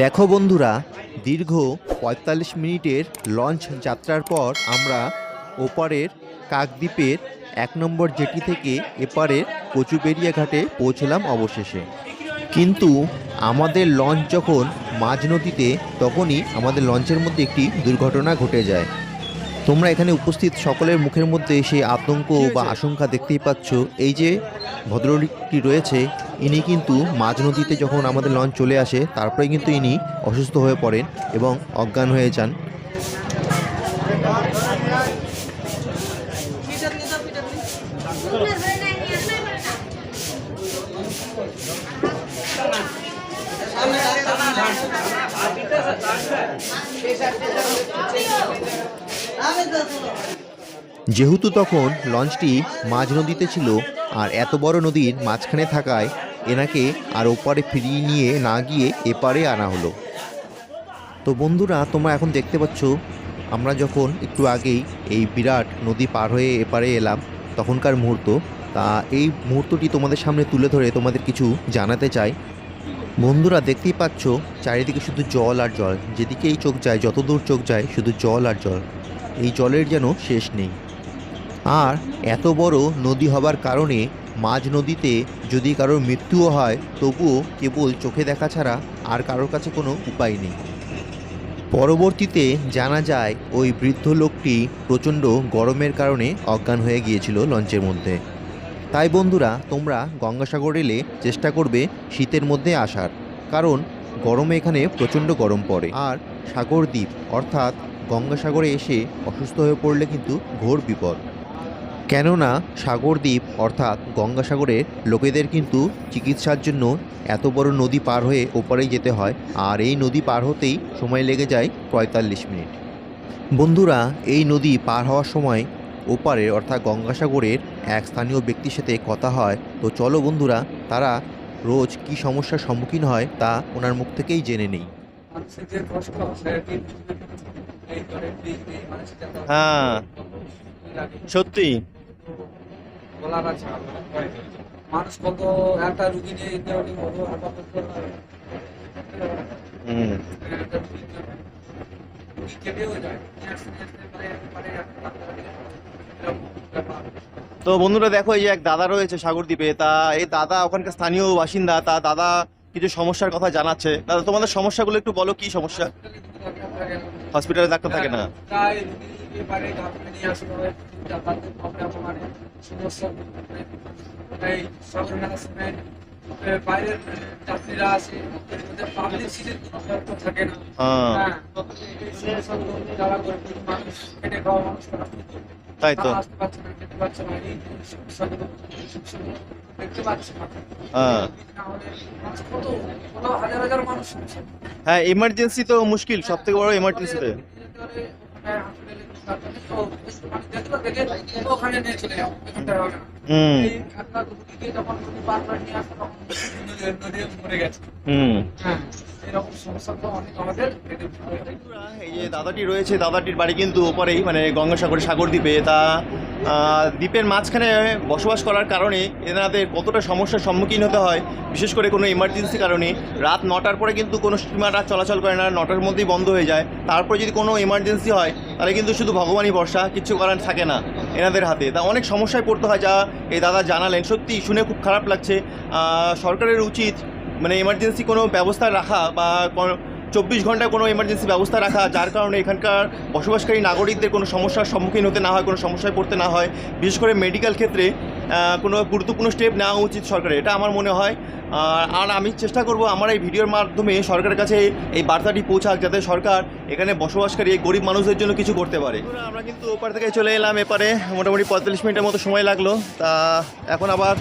দেখো বন্ধুরা, দীর্ঘ পঁয়তাল্লিশ মিনিটের লঞ্চ যাত্রার পর আমরা ওপারের কাকদ্বীপের এক নম্বর জেটি থেকে এপারের কচুবেরিয়া ঘাটে পৌঁছলাম অবশেষে। কিন্তু আমাদের লঞ্চ যখন মাঝ নদীতে, তখনই আমাদের লঞ্চের মধ্যে একটি দুর্ঘটনা ঘটে যায়। তোমরা এখানে উপস্থিত সকলের মুখের মধ্যে সেই আতঙ্ক বা আশঙ্কা দেখতেই পাচ্ছ। এই যে ভদ্রলোকটি রয়েছে ইনি কিন্তু মাঝ নদীতে যখন আমাদের লঞ্চ চলে আসে তারপরে কিন্তু ইনি অসুস্থ হয়ে পড়েন এবং অজ্ঞান হয়ে যান। যেহেতু তখন লঞ্চটি মাঝ নদীতে ছিল আর এত বড় নদীর মাঝখানে থাকায় এনাকে আর ওপারে ফিরিয়ে নিয়ে না গিয়ে এপারে আনা হলো। তো বন্ধুরা, তোমরা এখন দেখতে পাচ্ছ, আমরা যখন একটু আগেই এই বিরাট নদী পার হয়ে এপারে এলাম তখনকার মুহূর্ত, তা এই মুহূর্তটি তোমাদের সামনে তুলে ধরে তোমাদের কিছু জানাতে চাই। বন্ধুরা, দেখতেই পাচ্ছ, চারিদিকে শুধু জল আর জল, যেদিকেই চোখ যায় যত দূর চোখ যায়, শুধু জল আর জল। এই জলের যেন শেষ নেই। আর এত বড় নদী হবার কারণে মাঝ নদীতে যদি কারোর মৃত্যুও হয়, তবুও কেবল চোখে দেখা ছাড়া আর কারোর কাছে কোনো উপায় নেই। পরবর্তীতে জানা যায়, ওই বৃদ্ধ লোকটি প্রচণ্ড গরমের কারণে অজ্ঞান হয়ে গিয়েছিল লঞ্চের মধ্যে। তাই বন্ধুরা, তোমরা গঙ্গাসাগর এলে চেষ্টা করবে শীতের মধ্যে আসার, কারণ গরমে এখানে প্রচণ্ড গরম পড়ে। আর সাগর দ্বীপ অর্থাৎ গঙ্গাসাগরে এসে অসুস্থ হয়ে পড়লে কিন্তু ঘোর বিপদ। কেননা সাগরদ্বীপ অর্থাৎ গঙ্গাসাগরের লোকেদের কিন্তু চিকিৎসার জন্য এত বড় নদী পার হয়ে ওপারেই যেতে হয়, আর এই নদী পার হতেই সময় লেগে যায় পঁয়তাল্লিশ মিনিট। বন্ধুরা, এই নদী পার হওয়ার সময় ওপারে অর্থাৎ গঙ্গাসাগরের এক স্থানীয় ব্যক্তির সাথে কথা হয়। তো চলো বন্ধুরা, তারা রোজ কি সমস্যার সম্মুখীন হয় তা ওনার মুখ থেকেই জেনে নেই। যাতায়াত হ্যাঁ। সত্যি? আছে মানুষ কত একটা রুগী নিয়ে। হুম। তো বন্ধুরা দেখো এই যে এক দাদা রয়েছে সাগরদ্বীপে তা এই দাদা ওখানকার স্থানীয় বাসিন্দা তা দাদা কিছু সমস্যার কথা জানাচ্ছে। দাদা তোমাদের সমস্যাগুলো একটু বলো কি সমস্যা? হসপিটালে ডাক্তার থাকে না। হয়। যাতায়াতের প্রবলেম সমস্যা এই সাগর ম্যানেজমেন্ট বাইরের যাত্রীরা আসে পাবলিক সিটের কোনো ব্যবস্থা থাকে না হ্যাঁ। সে সব যারা গরিব মানুষ খেটে খাওয়া মানুষ তারা তাই তো? হ্যাঁ। সমস্যা হ্যাঁ তো মুশকিল সব থেকে বড় এমার্জেন্সিতে এই হ্যাঁ পড়ে। এই যে দাদাটি রয়েছে দাদাটির বাড়ি কিন্তু ওপারেই মানে গঙ্গাসাগর সাগর দ্বীপে। তা দ্বীপের মাঝখানে বসবাস করার কারণে এনাদের কতটা সমস্যার সম্মুখীন হতে হয় বিশেষ করে কোনো এমার্জেন্সি কারণে। রাত নটার পরে কিন্তু কোনো স্টিমার আর চলাচল করে না নটার মধ্যেই বন্ধ হয়ে যায়। তারপরে যদি কোনো এমার্জেন্সি হয়, তাহলে কিন্তু শুধু ভগবানই ভরসা কিছু করার থাকে না এনাদের হাতে। তা অনেক সমস্যায় পড়তে হয় যা এই দাদা জানালেন। সত্যি শুনে খুব খারাপ লাগছে। সরকারের উচিত মানে এমার্জেন্সি কোনো ব্যবস্থা রাখা বা চব্বিশ ঘন্টায় কোনো এমার্জেন্সি ব্যবস্থা রাখা, যার কারণে এখানকার বসবাসকারী নাগরিকদের কোনো সমস্যার সম্মুখীন হতে না হয়, কোনো সমস্যায় পড়তে না হয়। বিশেষ করে মেডিকেল ক্ষেত্রে কোনো গুরুত্বপূর্ণ স্টেপ নেওয়া উচিত সরকারের। এটা আমার মনে হয়। আর আর আমি চেষ্টা করব আমার এই ভিডিওর মাধ্যমে সরকারের কাছে এই বার্তাটি পৌঁছাক যাতে সরকার এখানে বসবাসকারী এই গরিব মানুষদের জন্য কিছু করতে পারে। আমরা কিন্তু ওপার থেকে চলে এলাম এপারে। মোটামুটি পঁয়তাল্লিশ মিনিটের মতো সময় লাগল। তা এখন আবার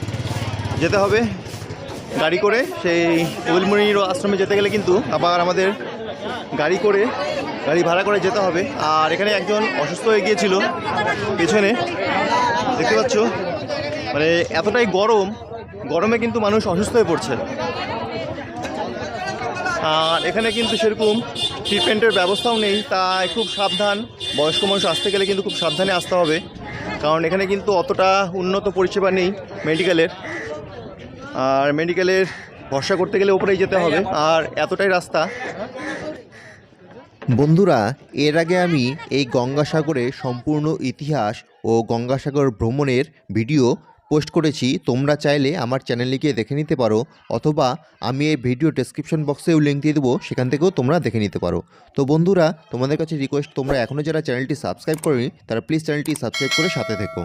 যেতে হবে গাড়ি করে। সেই উইলমুনির আশ্রমে যেতে গেলে কিন্তু আবার আমাদের গাড়ি করে গাড়ি ভাড়া করে যেতে হবে। আর এখানে একজন অসুস্থ হয়ে গিয়েছিল পেছনে। দেখতে পাচ্ছ? মানে এতটাই গরম, গরমে কিন্তু মানুষ অসুস্থ হয়ে পড়ছে। আর এখানে কিন্তু সেরকম ট্রিটমেন্টের ব্যবস্থাও নেই, তাই খুব সাবধান। বয়স্ক মানুষ আসতে গেলে কিন্তু খুব সাবধানে আসতে হবে, কারণ এখানে কিন্তু অতটা উন্নত পরিষেবা নেই মেডিকেলের। আর মেডিকেলের ভরসা করতে গেলে ওপরেই যেতে হবে, আর এতটাই রাস্তা। বন্ধুরা, এর আগে আমি এই গঙ্গাসাগরের সম্পূর্ণ ইতিহাস ও গঙ্গাসাগর ভ্রমণের ভিডিও পোস্ট করেছি, তোমরা চাইলে আমার চ্যানেলে গিয়ে দেখে নিতে পারো, অথবা আমি এই ভিডিও ডেসক্রিপশন বক্সেও লিঙ্ক দিয়ে দেবো, সেখান থেকেও তোমরা দেখে নিতে পারো। তো বন্ধুরা, তোমাদের কাছে রিকোয়েস্ট তোমরা এখনও যারা চ্যানেলটি সাবস্ক্রাইব করি তারা প্লিজ চ্যানেলটি সাবস্ক্রাইব করে সাথে থেকো।